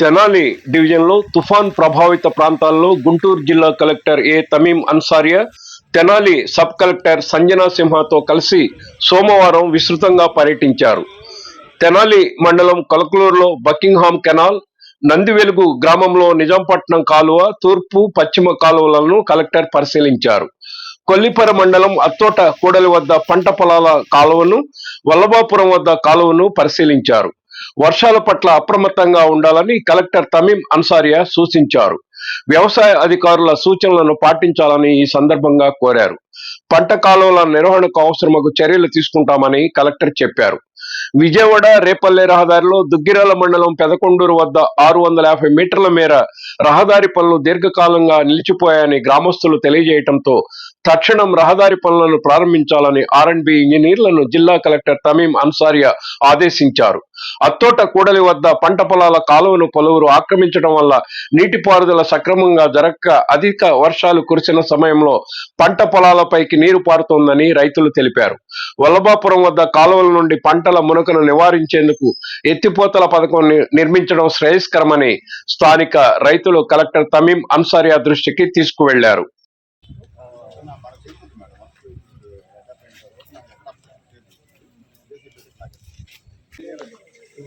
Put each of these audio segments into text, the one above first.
తెనాలి డివిజన్లో తుఫాన్ ప్రభావిత ప్రాంతాల్లో గుంటూరు జిల్లా collector A Tameem Ansariya Tenali sub collector Sanjana సింహతో కలిసి సోమవారం విస్తృతంగా పర్యటించారు. తెనాలి మండలం కొలకలూరులో బకింగ్హామ్ కెనాల్ నందివెలుగు గ్రామంలో నిజాంపట్నం కాలువ తూర్పు పశ్చిమ కాలువలను కలెక్టర్ పరిశీలించారు. కొల్లిపర మండలం అత్తోట కూడలి వద్ద పంట పొలాల కాలువను వల్లభాపురం వద్ద కాలువను పరిశీలించారు. వర్షాల పట్ల అప్రమత్తంగా ఉండాలని కలెక్టర్ తమీం అన్సారియా సూచించారు. వ్యవసాయ అధికారుల సూచనలను పాటించాలని ఈ సందర్భంగా కోరారు. పంట కాలువల నిర్వహణకు అవసరమగు చర్యలు తీసుకుంటామని కలెక్టర్ చెప్పారు. విజయవాడ రేపల్లె రహదారిలో దుగ్గిరాల మండలం పెదకొండూరు వద్ద ఆరు వందల యాభై మీటర్ల మేర రహదారి పనులు దీర్ఘకాలంగా నిలిచిపోయాయని గ్రామస్తులు తెలియజేయటంతో తక్షణం రహదారి పనులను ప్రారంభించాలని ఆర్ఎండ్బి ఇంజనీర్లను జిల్లా కలెక్టర్ తమీం అన్సారియా ఆదేశించారు. అత్తోట కూడలి వద్ద పంట పొలాల కాలువను పలువురు ఆక్రమించడం వల్ల నీటిపారుదల సక్రమంగా జరగక అధిక వర్షాలు కురిసిన సమయంలో పంట పొలాలపైకి నీరు పారుతోందని రైతులు తెలిపారు. వల్లభాపురం వద్ద కాలువల నుండి పంటల మునకను నివారించేందుకు ఎత్తిపోతల పథకం నిర్మించడం శ్రేయస్కరమని స్థానిక రైతులు కలెక్టర్ తమీం అన్సారియా దృష్టికి తీసుకువెళ్ళారు. は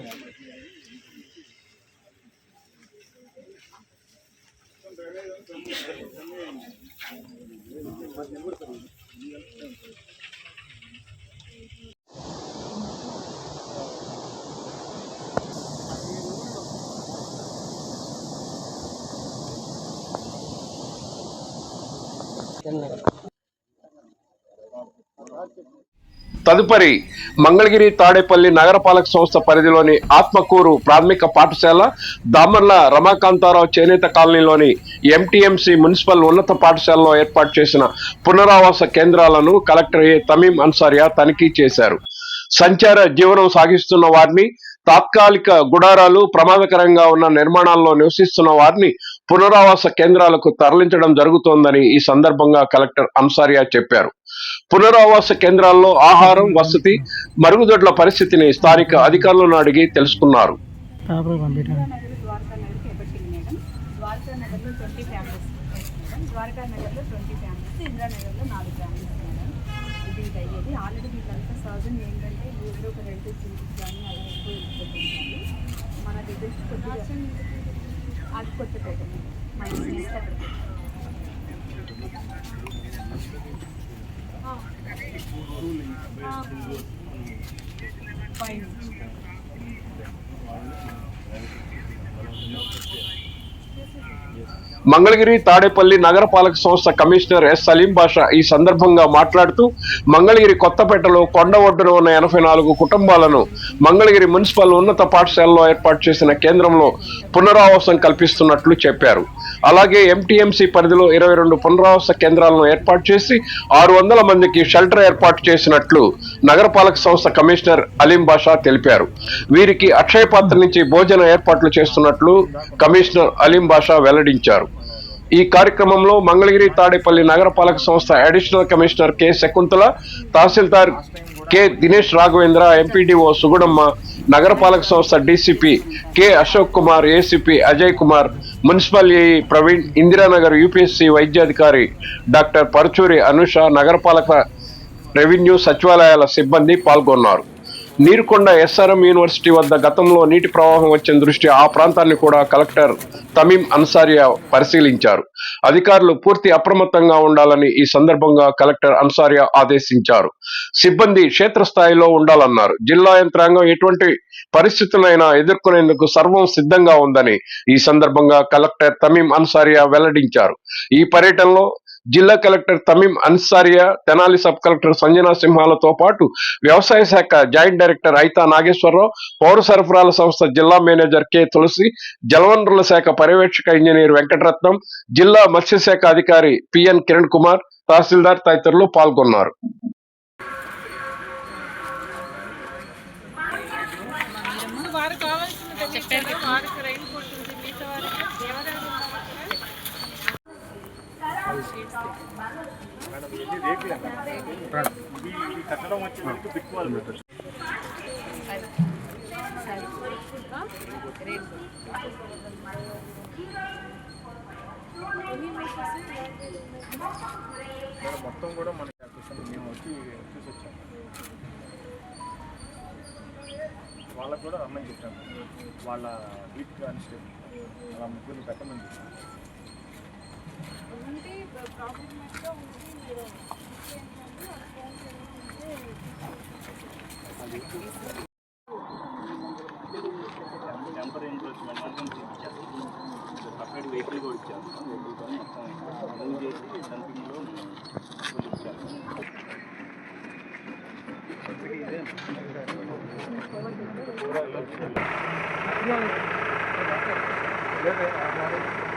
い తదుపరి మంగళగిరి తాడేపల్లి నగరపాలక సంస్థ పరిధిలోని ఆత్మకూరు ప్రాథమిక పాఠశాల దామర్ల రమాకాంతారావు చేనేత కాలనీలోని ఎంటీఎంసీ మున్సిపల్ ఉన్నత పాఠశాలలో ఏర్పాటు చేసిన పునరావాస కేంద్రాలను కలెక్టర్ ఏ. తమీం అన్సారియా తనిఖీ చేశారు. సంచార జీవనం సాగిస్తున్న వారిని తాత్కాలిక గుడారాలు ప్రమాదకరంగా ఉన్న నిర్మాణాల్లో నివసిస్తున్న వారిని పునరావాస కేంద్రాలకు తరలించడం జరుగుతోందని ఈ సందర్భంగా కలెక్టర్ అన్సారియా చెప్పారు. పునరావాస కేంద్రాల్లో ఆహారం వసతి మరుగుదొడ్ల పరిస్థితిని స్థానిక అధికారులను అడిగి తెలుసుకున్నారు. మన దగ్గర అది కొత్తపేట మేడం మన పైన మంగళగిరి తాడేపల్లి నగరపాలక సంస్థ కమిషనర్ ఎస్ సలీం బాషా ఈ సందర్భంగా మాట్లాడుతూ మంగళగిరి కొత్తపేటలో కొండ ఒడ్డున ఉన్న ఎనభై నాలుగు కుటుంబాలను మంగళగిరి మున్సిపల్ ఉన్నత పాఠశాలలో ఏర్పాటు చేసిన కేంద్రంలో పునరావాసం కల్పిస్తున్నట్లు చెప్పారు. అలాగే ఎంటీఎంసీ పరిధిలో ఇరవై రెండు పునరావాస కేంద్రాలను ఏర్పాటు చేసి ఆరు వందల మందికి షెల్టర్ ఏర్పాటు చేసినట్లు నగరపాలక సంస్థ కమిషనర్ అలీం బాషా తెలిపారు. వీరికి అక్షయ పాత్ర నుంచి భోజన ఏర్పాట్లు చేస్తున్నట్లు కమిషనర్ అలీం బాషా వెల్లడించారు. ఈ కార్యక్రమంలో మంగళగిరి తాడేపల్లి నగరపాలక సంస్థ additional commissioner K. Shakuntala tehsildar K. Dinesh Raghavendra MPDO Sugunamma నగరపాలక సంస్థ DCP K. Ashok Kumar ACP Ajay Kumar municipal AE Praveen Indiranagar UPSC వైద్యాధికారి డాక్టర్ పరచూరి అనుష నగరపాలక రెవెన్యూ సచివాలయాల సిబ్బంది పాల్గొన్నారు. నీరుకొండ ఎస్ఆర్ఎం యూనివర్సిటీ వద్ద గతంలో నీటి ప్రవాహం వచ్చిన దృష్ట్యా ఆ ప్రాంతాన్ని కూడా కలెక్టర్ తమీం అన్సారియా పరిశీలించారు. అధికారులు పూర్తి అప్రమత్తంగా ఉండాలని ఈ సందర్భంగా కలెక్టర్ అన్సారియా ఆదేశించారు. సిబ్బంది క్షేత్రస్థాయిలో ఉండాలన్నారు. జిల్లా యంత్రాంగం ఎటువంటి పరిస్థితులైనా ఎదుర్కొనేందుకు సర్వం సిద్ధంగా ఉందని ఈ సందర్భంగా కలెక్టర్ తమీం అన్సారియా వెల్లడించారు. ఈ పర్యటనలో జిల్లా collector Tameem Ansariya Tenali sub collector Sanjana సింహాలతో పాటు వ్యవసాయ శాఖ జాయింట్ డైరెక్టర్ ఐతా నాగేశ్వరరావు పౌర సరఫరాల సంస్థ జిల్లా మేనేజర్ కె తులసి జలవనరుల శాఖ పర్యవేక్షక ఇంజనీర్ వెంకటరత్నం జిల్లా మత్స్యశాఖ అధికారి పిఎన్ కిరణ్ కుమార్ తహసీల్దార్ తదితరులు పాల్గొన్నారు. వారు మొత్తం కూడా మనకి అకేషన్ మేము వచ్చి చూసి వచ్చాము వాళ్ళకు కూడా రమ్మని చెప్పాము వాళ్ళ వీక్ కానిస్టేబుల్ వాళ్ళ ముగ్గురిని పెట్టమని చెప్పాము టెంపర్ ఏం వచ్చి ఇచ్చారు వెహికల్ కూడా ఇచ్చారు వెహికల్తో మొత్తం మూవ్ చేసి డంపింగ్లో ఇచ్చారు ఇదే